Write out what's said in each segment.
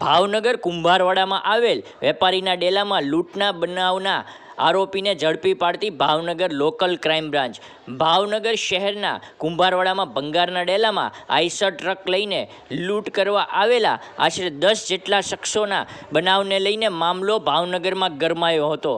ભાવનગર કુંભારવાડામાં આવેલ વેપારીના ડેલામાં લૂંટના બનાવના આરોપીને ઝડપી પાડતી Bhavnagar local crime branch. Bhavnagar શહેરના કુંભારવાડામાં, ભંગારના ડેલામાં આઈસર ટ્રક લઈને લૂંટ કરવા આવેલા આશરે દસ જેટલા શખ્સોના બનાવને લઈને મામલો ભાવનગરમાં ગરમાયો હતો.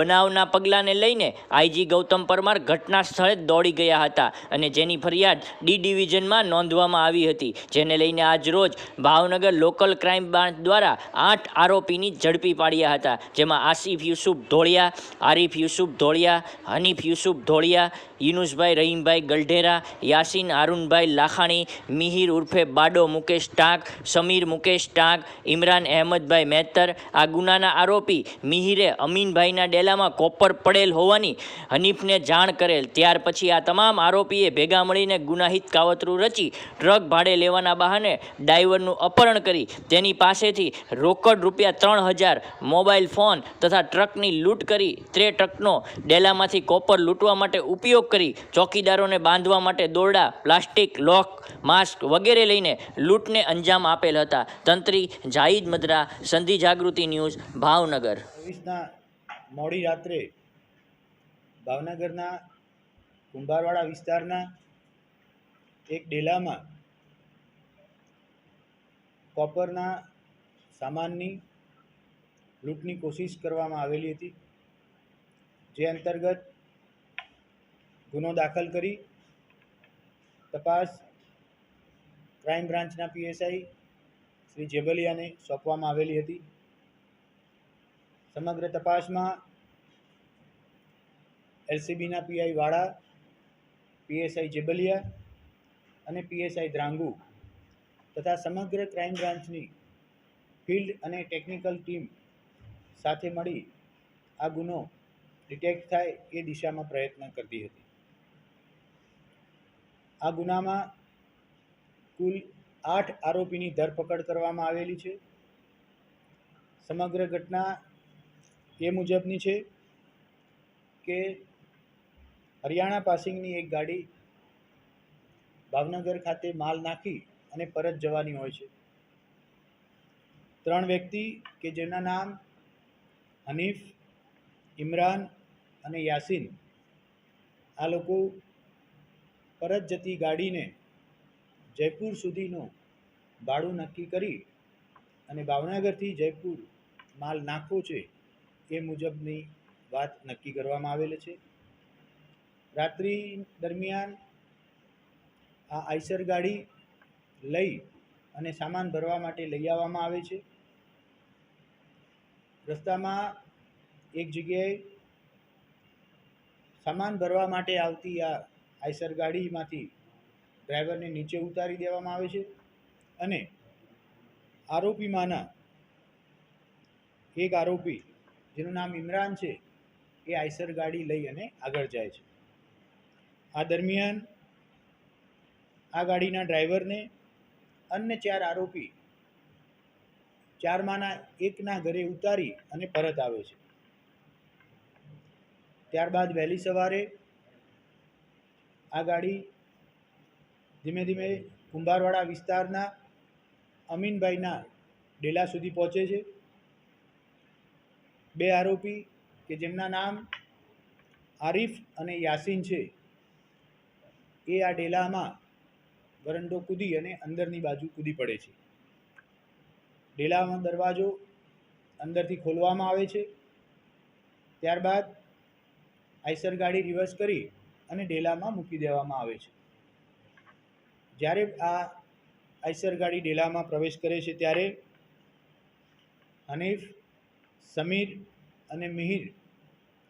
બનાવના પગલાંને લઈને આઈજી ગૌતમ પરમાર ઘટના સ્થળે દોડી ગયા હતા અને જેની ફરિયાદ ડી ડિવિઝનમાં નોંધવામાં આવી હતી. જેને લઈને આજ રોજ ભાવનગર લોકલ ક્રાઇમ બ્રાન્ચ દ્વારા આઠ આરોપીની ઝડપી પાડ્યા હતા, જેમાં આસિફ યુસુફ ધોળિયા આરિફ યુસુફ ધોળિયા હનીફ યુસુફ ધોળિયા યુનુસભાઈ, રહીમભાઈ, ગલઢેરા, યાસીન હારૂનભાઈ લાખાણી, મિહિર ઉર્ફે બાડો, મુકેશ ટાંક, સમીર, મુકેશ ટાંક, ઇમરાન અહેમદભાઈ મહેતર, આ ગુનાના આરોપી મિહિરે અમીનભાઈના ડેલામાં કોપર પડેલ હોવાની હનીફને જાણ કરેલ. ત્યાર પછી આ તમામ આરોપીએ ભેગા મળીને ગુનાહિત કાવતરું રચી ટ્રક ભાડે લેવાના બહાને ડ્રાઈવરનું અપહરણ કરી તેની પાસેથી રોકડ રૂપિયા ત્રણ હજાર મોબાઈલ ફોન તથા ટ્રકની લૂંટ કરી તે ટ્રકનો ડેલામાંથી કોપર લૂંટવા માટે ઉપયોગ કરી ચોકીદારોને બાંધવા માટે દોરડા, પ્લાસ્ટિક, લોક, માસ્ક વગેરે લઈને લૂંટને અંજામ આપેલ હતા. તંત્રી જાહિદ મદ્રા, સંધિ જાગૃતિ ન્યૂઝ, ભાવનગર. મોડી રાત્રે ભાવનગરના કુંભારવાડા વિસ્તારના એક ડેલામાં કોપરના સામાનની લૂંટની કોશિશ કરવામાં આવેલી હતી, જે અંતર્ગત ગુનો દાખલ કરી, તપાસ ક્રાઇમ બ્રાન્ચના પીએસઆઈ શ્રી જેબલિયાને સોંપવામાં આવેલી હતી. સમગ્ર તપાસમાં એલસીબીના પીઆઈ વાળા, પીએસઆઈ જેબલિયા અને પીએસઆઈ દ્રાંગુ તથા સમગ્ર ક્રાઇમ બ્રાન્ચની ફિલ્ડ અને ટેકનિકલ ટીમ સાથે મળી આ ગુનો ડિટેક્ટ થાય એ દિશામાં પ્રયત્ન કરતી હતી. આ ગુનામાં કુલ આઠ આરોપીની ધરપકડ કરવામાં આવેલી છે. સમગ્ર ઘટના એ મુજબની છે કે હરિયાણા પાસિંગની એક ગાડી ભાવનગર ખાતે માલ નાખી અને પરત જવાની હોય છે. ત્રણ વ્યક્તિ કે જેના નામ હનીફ, ઇમરાન અને યાસીન આ લોકો પરત જતી ગાડીને જયપુર સુધીનું ભાડું નક્કી કરી અને ભાવનગરથી જયપુર માલ નાખવો છે એ મુજબની વાત નક્કી કરવામાં આવેલ છે. રાત્રિ દરમિયાન આ આઈસર ગાડી લઈ અને સામાન ભરવા માટે લઈ આવવામાં આવે છે. રસ્તામાં એક જગ્યાએ સામાન ભરવા માટે આવતી આ આઈસર ગાડીમાંથી ડ્રાઈવરને નીચે ઉતારી દેવામાં આવે છે અને આરોપીમાંના એક આરોપી, જેનું નામ ઇમરાન છે, એ આઈસર ગાડી લઈ અને આગળ જાય છે. આ દરમિયાન આ ગાડીના ડ્રાઈવરને અન્ય ચાર આરોપી ચારમાંના એકના ઘરે ઉતારી અને પરત આવે છે. ત્યારબાદ વહેલી સવારે આ ગાડી ધીમે ધીમે કુંભારવાડા વિસ્તારના અમીનભાઈના ડેલા સુધી પહોંચે છે. બે આરોપી કે જેમના નામ આરીફ અને યાસીન છે, એ આ ડેલામાં વરંડો કૂદી અને અંદરની બાજુ કૂદી પડે છે. ડેલામાં દરવાજો અંદરથી ખોલવામાં આવે છે. ત્યારબાદ આઈસર ગાડી રિવર્સ કરી અને ડેલામાં મૂકી દેવામાં આવે છે. જ્યારે આ આઈસર ગાડી ડેલામાં પ્રવેશ કરે છે, ત્યારે હનીફ, સમીર અને મિહિર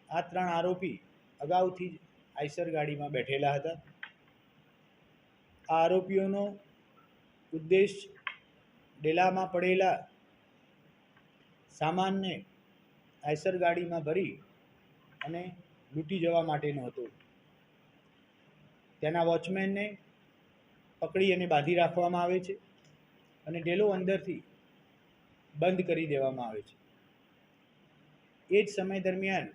આ ત્રણ આરોપી અગાઉથી જ આઈસર ગાડીમાં બેઠેલા હતા. આ આરોપીઓનો ઉદ્દેશ ડેલામાં પડેલા સામાનને આઈસર ગાડીમાં ભરી અને લૂંટી જવા માટેનો હતો. તેના વોચમેનને પકડી અને બાંધી રાખવામાં આવે છે અને ડેલો અંદરથી બંધ કરી દેવામાં આવે છે. એ જ સમય દરમિયાન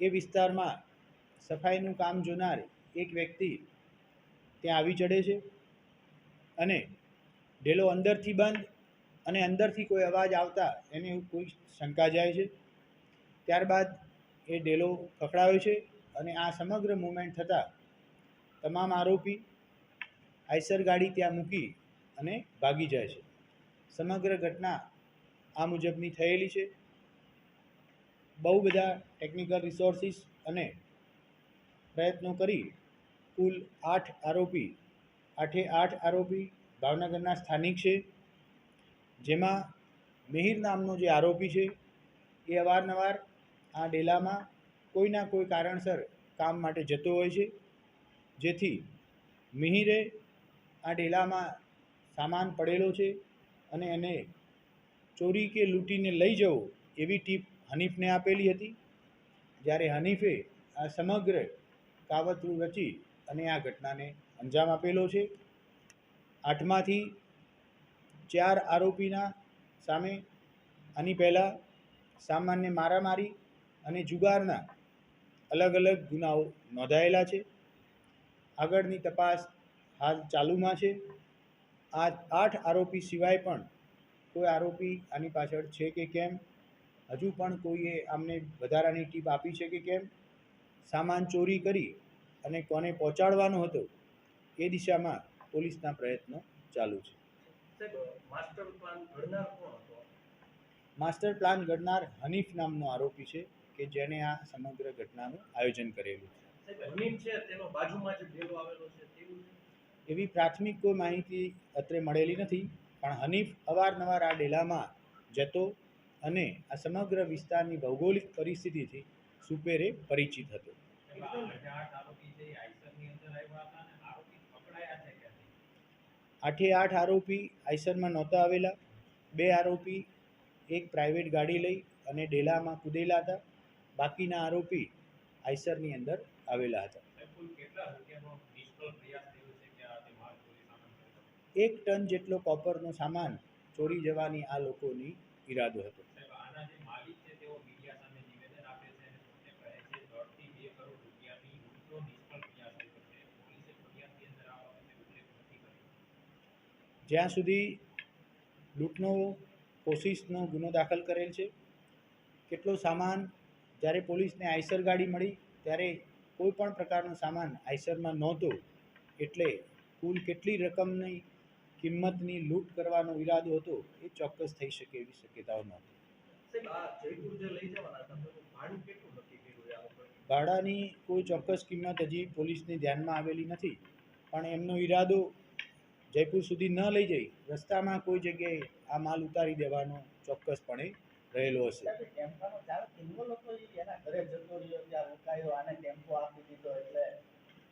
એ વિસ્તારમાં સફાઈનું કામ જોનાર એક વ્યક્તિ ત્યાં આવી ચડે છે અને ઢેલો અંદરથી બંધ અને અંદરથી કોઈ અવાજ આવતા એને કોઈ શંકા જાય છે. ત્યારબાદ એ ડેલો પકડાયો છે અને આ સમગ્ર મુવમેન્ટ થતાં તમામ આરોપી આઈસર ગાડી ત્યાં મૂકી અને ભાગી જાય છે. સમગ્ર ઘટના આ મુજબની થયેલી છે. બહુ બધા ટેકનિકલ રિસોર્સિસ અને પ્રયત્નો કરી કુલ આઠ આરોપી, આઠે આઠ આરોપી ભાવનગરના સ્થાનિક છે. જેમાં મિહિર નામનો જે આરોપી છે, એ અવારનવાર આ ડેલામાં કોઈના કોઈ કારણસર કામ માટે જતો હોય છે. જેથી મિહિરે આ ડેલામાં સામાન પડેલો છે અને એને ચોરી કે લૂંટીને લઈ જવો એવી ટીપ હનીફને આપેલી હતી. જ્યારે હનીફે આ સમગ્ર કાવતરું રચી અને આ ઘટનાને અંજામ આપેલો છે. આઠમાંથી ચાર આરોપીના સામે આની પહેલાં સામાન્ય મારામારી અને જુગારના અલગ અલગ ગુનાઓ નોંધાયેલા છે. આગળની તપાસ હાલ ચાલુમાં છે. આ આઠ આરોપી સિવાય પણ કોઈ આરોપી આની પાછળ છે કે કેમ? હજુ પણ કોઈએ આમને વધારાની ટીપ આપી છે કે કેમ? સામાન ચોરી કરી અને કોને પહોંચાડવાનો હતો એ દિશામાં પોલીસના પ્રયત્નો ચાલુ છે. માસ્ટર પ્લાન ઘડનાર હનીફ નામનો આરોપી છે કે જેણે આ સમગ્ર ઘટનાનું આયોજન કરેલું છે. સાહેબ છે તેનો બાજુમાં જે ડેલો આવેલો છે તેવું એવી પ્રાથમિક કોઈ માહિતી અત્રે મળેલી નથી પણ હનીફ અવારનવાર આ ડેલામાં જતો અને આ સમગ્ર વિસ્તારની ભૌગોલિક પરિસ્થિતિથી સુપેરે પરિચિત હતો. આઠે આઠ આરોપી આઈસરમાં નહોતા આવેલા. બે આરોપી એક પ્રાઇવેટ ગાડી લઈ અને ડેલામાં કૂદેલા હતા. બાકીના આરોપી આઈસરની અંદર આવેલા હતા. એક ટન જેટલો કોપરનો સામાન ચોરી જવાની આ લોકોની ઈરાદો હતો. જ્યાં સુધી લૂંટનો કોશિશનો ગુનો દાખલ કરેલ છે, કેટલો સામાન જ્યારે પોલીસને આઈસર ગાડી મળી, ત્યારે કોઈ પણ પ્રકારનો સામાન આઈસરમાં નહોતો એટલે કુલ કેટલી રકમની કિંમતની લૂંટ કરવાનો ઈરાદો હતો એ ચોક્કસ થઈ શકે એવી શક્યતાઓ નહોતી. ભાડાની કોઈ ચોક્કસ કિંમત હજી પોલીસની ધ્યાનમાં આવેલી નથી પણ એમનો ઈરાદો જયપુર સુધી ન લઈ જઈ રસ્તામાં કોઈ જગ્યાએ આ માલ ઉતારી દેવાનો ચોક્કસપણે રહેલો છે ટેમ્પાનો જ્યારે કિલ્લો લોકો એના ઘરે જતો રહ્યો, ત્યાં રોકાયો, આને ટેમ્પો આપી દીધો, એટલે